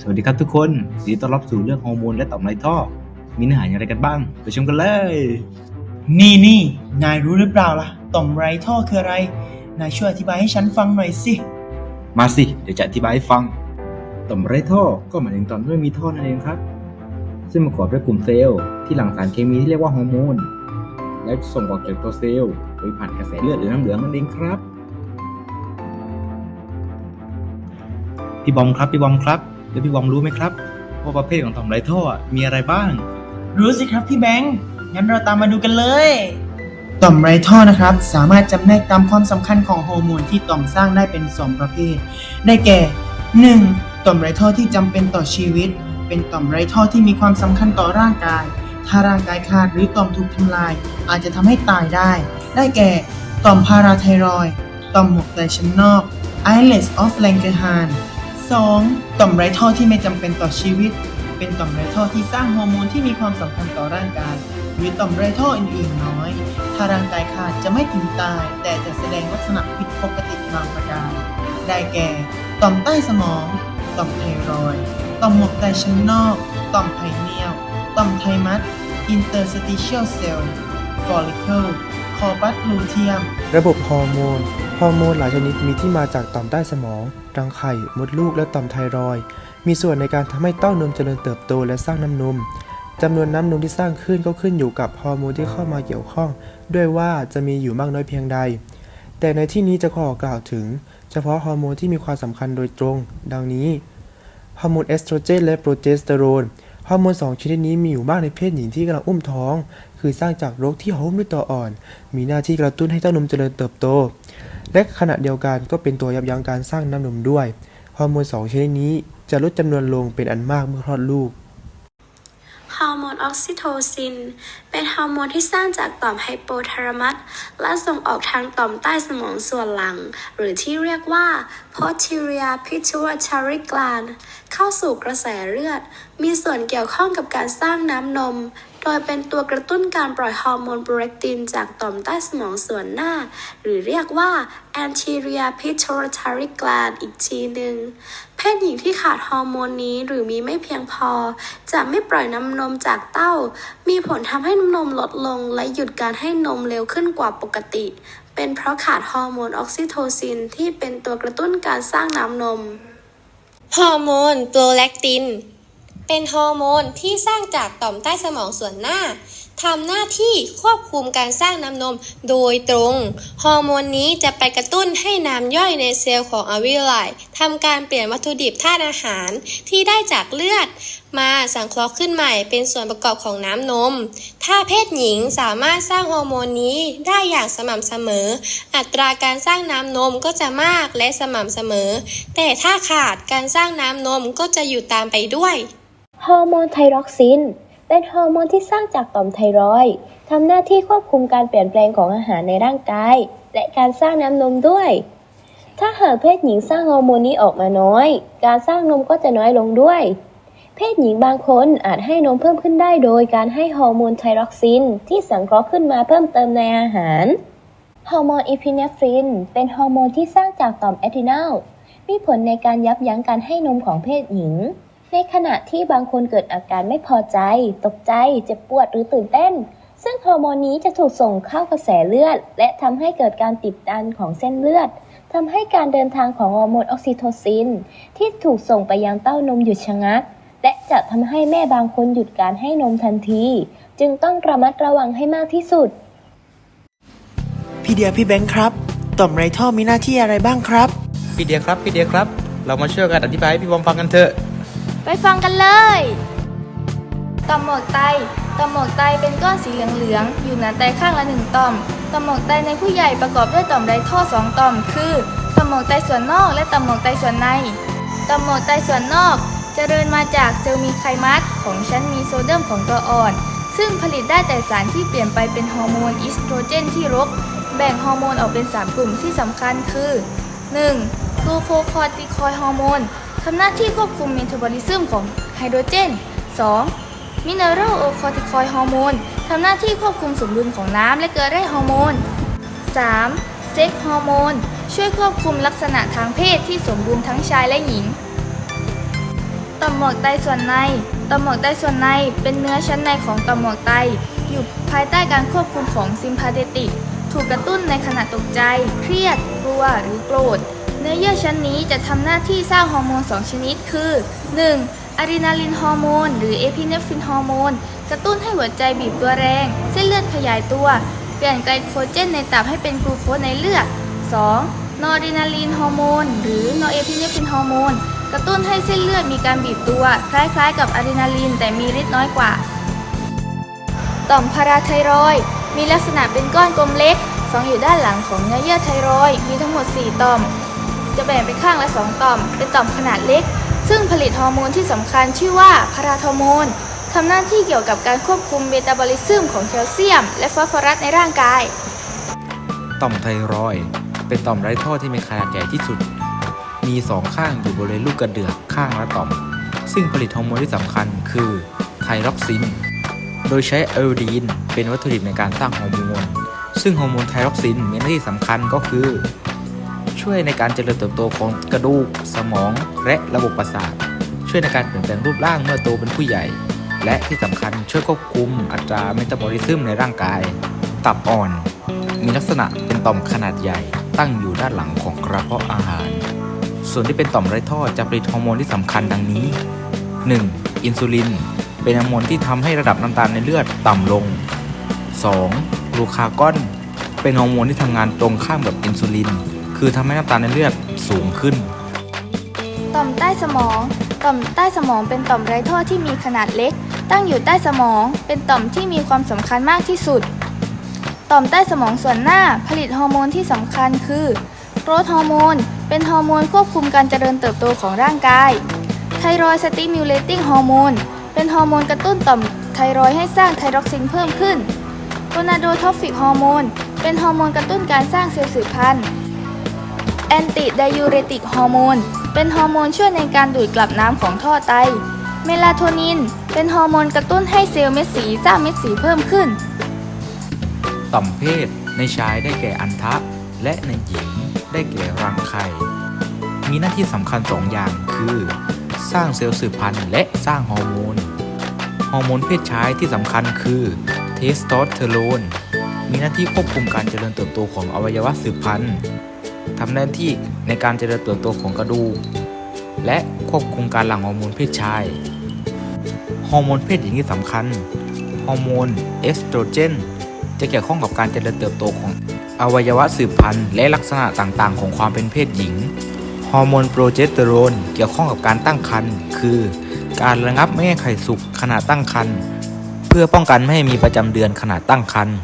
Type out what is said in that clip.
สวัสดีครับทุกคนยินดีต้อนรับสู่เรื่องฮอร์โมนและต่อมไรท่อ มีเนื้อหาอย่างไรกันบ้าง ไปชมกันเลย นี่นี่นายรู้หรือเปล่าล่ะ ต่อมไรท่อคืออะไร นายช่วยอธิบายให้ฉันฟังหน่อยสิ มาสิ เดี๋ยวจะอธิบายให้ฟัง ต่อมไรท่อก็หมายถึงต่อมที่ไม่มีท่อนั่นเองครับ ซึ่งประกอบด้วยกลุ่มเซลล์ที่หลั่งสารเคมีที่เรียกว่าฮอร์โมน และส่งออกจากตัวเซลล์โดยผ่านกระแสเลือดหรือน้ำเหลืองนั่นเองครับ พี่บอมครับ พี่บอมครับ แล้วพี่บอมรู้ไหมครับว่าประเภทของต่อมไรท่อมีอะไรบ้าง รู้สิครับพี่แบงค์งั้นเราตามมาดูกันเลย ต่อมไรท่อนะครับ สามารถจำแนกตามความสำคัญของฮอร์โมนที่ต่อมสร้างได้เป็น2ประเภท ได้แก่ 1. ต่อมไรท่อที่จำเป็นต่อชีวิต เป็นต่อมไรท่อที่มีความสำคัญต่อร่างกาย ถ้าร่างกายขาดหรือต่อมถูกทำลาย อาจจะทำให้ตายได้ ได้แก่ ต่อมพาราไทรอยด์ต่อมหมวกไตชั้นนอก Islet of Langerhans 2. ต่อมไรท่อที่ไม่จำเป็นต่อชีวิต เป็นต่อมไรท่อที่สร้างฮอร์โมนที่มีความสำคัญต่อร่างกาย หรือต่อมไรท่ออื่นๆน้อย ถ้าร่างกายขาดจะไม่ถึงตาย แต่จะแสดงลักษณะผิดปกติบางประการ ได้แก่ ต่อมใต้สมอง ต่อมไทรอยด์ต่อมหมวกไตชั้นนอก ต่อมไพเนียล ต่อมไทมัส interstitial cell follicle corpus luteum ระบบฮอร์โมน ฮอร์โมนหลายชนิดมีที่มาจากต่อมใต้สมอง รังไข่ มดลูก และต่อมไทรอย มีส่วนในการทำให้เต้านมเจริญเติบโตและสร้างน้ำนมจำนวนน้ำนมที่สร้างขึ้นก็ขึ้นอยู่กับฮอร์โมนที่เข้ามาเกี่ยวข้อง ด้วยว่าจะมีอยู่มากน้อยเพียงใด แต่ในที่นี้จะขอกล่าวถึง เฉพาะฮอร์โมนที่มีความสำคัญโดยตรง ดังนี้ ฮอร์โมนเอสโตรเจนและโปรเจสเตอโรน ฮอร์โมนสองชนิดนี้มีอยู่มากในเพศหญิงที่กำลังอุ้มท้อง คือสร้างจากรกที่หุ้มด้วยตัวอ่อน มีหน้าที่กระตุ้นให้เต้านมเจริญเติบโต และขณะเดียวกันก็เป็นตัวยับยั้งการสร้างน้ำนมด้วย ฮอร์โมนสองชนิดนี้จะลดจำนวนลงเป็นอันมากเมื่อคลอดลูกฮอร์โมนออกซิโทซิน เป็นฮอร์โมนที่สร้างจากต่อมไฮโปทาลามัสและส่งออกทางต่อมใต้สมองส่วนหลัง หรือที่เรียกว่า posterior pituitary gland เข้าสู่กระแสเลือด มีส่วนเกี่ยวข้องกับการสร้างน้ำนม โดยเป็นตัวกระตุ้นการปล่อยฮอร์โมนโปรเลกตินจากต่อมใต้สมองส่วนหน้า หรือเรียกว่า anterior pituitary gland อีกทีหนึ่งเพศหญิงที่ขาดฮอร์โมนนี้หรือมีไม่เพียงพอ จะไม่ปล่อยน้ำนมจากเต้า มีผลทำให้น้ำนมลดลงและหยุดการให้นมเร็วขึ้นกว่าปกติ เป็นเพราะขาดฮอร์โมนออกซิโทซินที่เป็นตัวกระตุ้นการสร้างน้ำนม ฮอร์โมน โปรแลคติน เป็นฮอร์โมนที่สร้างจากต่อมใต้สมองส่วนหน้าทำหน้าที่ควบคุมการสร้างน้ำนมโดยตรง ฮอร์โมนนี้จะไปกระตุ้นให้น้ำย่อยในเซลล์ของอวัยวะทำการเปลี่ยนวัตถุดิบธาตุอาหารที่ได้จากเลือด มาสังเคราะห์ขึ้นใหม่เป็นส่วนประกอบของน้ำนม ถ้าเพศหญิงสามารถสร้างฮอร์โมนนี้ได้อย่างสม่ำเสมอ อัตราการสร้างน้ำนมก็จะมากและสม่ำเสมอ แต่ถ้าขาดการสร้างน้ำนมก็จะอยู่ตามไปด้วย ฮอร์โมนไทรอกซิน เป็นฮอร์โมนที่สร้างจากต่อมไทรอยทำหน้าที่ควบคุมการเปลี่ยนแปลงของอาหารในร่างกาย และการสร้างน้ำนมด้วย ถ้าหากเพศหญิงสร้างฮอร์โมนนี้ออกมาน้อย การสร้างนมก็จะน้อยลงด้วย เพศหญิงบางคนอาจให้นมเพิ่มขึ้นได้โดยการให้ฮอร์โมนไทรอกซิน ที่สังเคราะห์ขึ้นมาเพิ่มเติมในอาหารฮอร์โมนอีพิเนฟริน เป็นฮอร์โมนที่สร้างจากต่อมแอดรีนาลมีผลในการยับยั้งการให้นมของเพศหญิง ในขณะที่บางคนเกิดอาการไม่พอใจ ตกใจ เจ็บปวดหรือตื่นเต้น ซึ่งฮอร์โมนนี้จะถูกส่งเข้ากระแสเลือด และทำให้เกิดการติดดันของเส้นเลือดทำให้การเดินทางของฮอร์โมนออกซิโทซิน ที่ถูกส่งไปยังเต้านมหยุดชะงัก และจะทำให้แม่บางคนหยุดการให้นมทันที จึงต้องระมัดระวังให้มากที่สุด พี่เดียพี่แบงค์ครับ ต่อมไรท่อมีหน้าที่อะไรบ้างครับ พี่เดียครับ พี่เดียครับ เรามาช่วยกันอธิบายให้พี่บอมฟังกันเถอะ ไปฟังกันเลยต่อมหมวกไตต่อมหมวกไตเป็นก้อนสีเหลืองๆอยู่หนือไตข้างละหนึ่งต่อมต่อมหมวกไตในผู้ใหญ่ประกอบด้วยต่อมไรท่อสองต่อม คือต่อมหมวกไตส่วนนอก และต่อมหมวกไตส่วนในต่อมหมวกไตส่วนนอกจเจริญมาจากเซลล์มีไคมัสของชั้นมีโซเดียมของตัวอ่อน ซึ่งผลิตได้แต่สารที่เปลี่ยนไปเป็นฮอร์โมนอีสโตรเจนที่รก แบ่งฮอร์โมนออกเป็น 3 กลุ่มที่สำคัญคือ 1. กลูโคคอร์ติคอยฮอร์โมน ทำหน้าที่ควบคุมเมตาบอลิซึมของไฮโดรเจน 2. มิเนอรัลโอคอติคอยฮอร์โมนทำหน้าที่ควบคุมสมดุลของน้ำและเกลือแร่ฮอร์โมน 3. เซ็กฮอร์โมน ช่วยควบคุมลักษณะทางเพศที่สมบูรณ์ทั้งชายและหญิงต่อมมหมวกไตส่วนในต่อมหมวกไตส่วนในเป็นเนื้อชั้นในของต่อมหมวกไต อยู่ภายใต้การควบคุมของซิมพาเทติก ถูกกระตุ้นในขณะตกใจ เครียด กลัว หรือโกรธ เนื้อเยื่อชั้นนี้จะทำหน้าที่สร้างฮอร์โมน 2 ชนิด คือ 1. อะดรีนาลินฮอร์โมน หรือเอพิเนฟรินฮอร์โมน กระตุ้นให้หัวใจบีบตัวแรง เส้นเลือดขยายตัว เปลี่ยนไกลโคเจนในตับให้เป็นกลูโคสในเลือด 2. นอร์ดรีนาลินฮอร์โมน หรือนอเอพิเนฟรินฮอร์โมน กระตุ้นให้เส้นเลือดมีการบีบตัว คล้ายๆ กับอะดรีนาลินแต่มีฤทธิ์น้อยกว่า ต่อมพาราไทรอยมีลักษณะเป็นก้อนกลมเล็กฝังอยู่ด้านหลังของเนื้อเยื่อไทรอยมีทั้งหมด 4 ต่อม จะแบ่งเป็นข้างละ 2 ต่อม เป็นต่อมขนาดเล็ก ซึ่งผลิตฮอร์โมนที่สำคัญชื่อว่าพาราโทอร์โมนทำหน้าที่เกี่ยวกับการควบคุมเมตาบอลิซึมของแคลเซียม และฟอสฟอรัสในร่างกาย ต่อมไทรอยเป็นต่อมไร้ท่อที่มีขนาดใหญ่ที่สุด มีสองข้างอยู่บริเวณลูกกระเดือกข้างละต่อม ซึ่งผลิตฮอร์โมนที่สำคัญคือไทรอกซิน โดยใช้ไอโอดีนเป็นวัตถุดิบในการสร้างฮอร์โมน ซึ่งฮอร์โมนไทรอกซินมีหน้าที่สำคัญก็คือ ช่วยในการเจริญเติบโตของกระดูก สมอง และระบบประสาท ช่วยในการเปลี่ยนแปลงรูปร่างเมื่อโตเป็นผู้ใหญ่ และที่สำคัญช่วยควบคุมอัตราเมตาบอลิซึมในร่างกาย ตับอ่อน มีลักษณะเป็นต่อมขนาดใหญ่ ตั้งอยู่ด้านหลังของกระเพาะอาหาร ส่วนที่เป็นต่อมไร้ท่อจะผลิตฮอร์โมนที่สำคัญดังนี้ 1. อินซูลิน เป็นฮอร์โมนที่ทำให้ระดับน้ำตาลในเลือดต่ำลง 2. กลูคากอน เป็นฮอร์โมนที่ทำงานตรงข้ามกับอินซูลิน คือทำให้น้ำตาลในเลือดสูงขึ้น ต่อมใต้สมอง ต่อมใต้สมองเป็นต่อมไร้ท่อที่มีขนาดเล็ก ตั้งอยู่ใต้สมอง เป็นต่อมที่มีความสำคัญมากที่สุด ต่อมใต้สมองส่วนหน้าผลิตฮอร์โมนที่สำคัญคือโกรทฮอร์โมน เป็นฮอร์โมนควบคุมการเจริญเติบโตของร่างกาย ไทรอยสติมิวเลติ้งฮอร์โมน เป็นฮอร์โมนกระตุ้นต่อมไทรอยให้สร้างไทรอกซินเพิ่มขึ้นโกนาโดทอฟิกฮอร์โมน เป็นฮอร์โมนกระตุ้นการสร้างเซลล์สืบพันธุ์ แอนติไดยูเรติกฮอร์โมน เป็นฮอร์โมนช่วยในการดูดกลับน้ำของท่อไต เมลาโทนิน เป็นฮอร์โมนกระตุ้นให้เซลล์เม็ดสีสร้างเม็ดสีเพิ่มขึ้น ต่อมเพศในชายได้แก่อันทะ และในหญิงได้แก่รังไข่ มีหน้าที่สำคัญสองอย่างคือ สร้างเซลล์สืบพันธุ์และสร้างฮอร์โมน ฮอร์โมนเพศชายที่สำคัญคือเทสโทสเตอโรน มีหน้าที่ควบคุมการเจริญเติบโตของอวัยวะสืบพันธุ์ ทำหน้าที่ในการเจริญเติบโตของกระดูกและควบคุมการหลั่งฮอร์โมนเพศชาย ฮอร์โมนเพศหญิงที่สำคัญ ฮอร์โมนเอสโตรเจน จะเกี่ยวข้องกับการเจริญเติบโตของอวัยวะสืบพันธุ์และลักษณะต่างๆ ของความเป็นเพศหญิง ฮอร์โมนโปรเจสเตอโรนเกี่ยวข้องกับการตั้งครรภ์คือ การระงับไม่ให้ไข่สุกขณะตั้งครรภ์เพื่อป้องกันไม่ให้มีประจำเดือนขณะตั้งครรภ์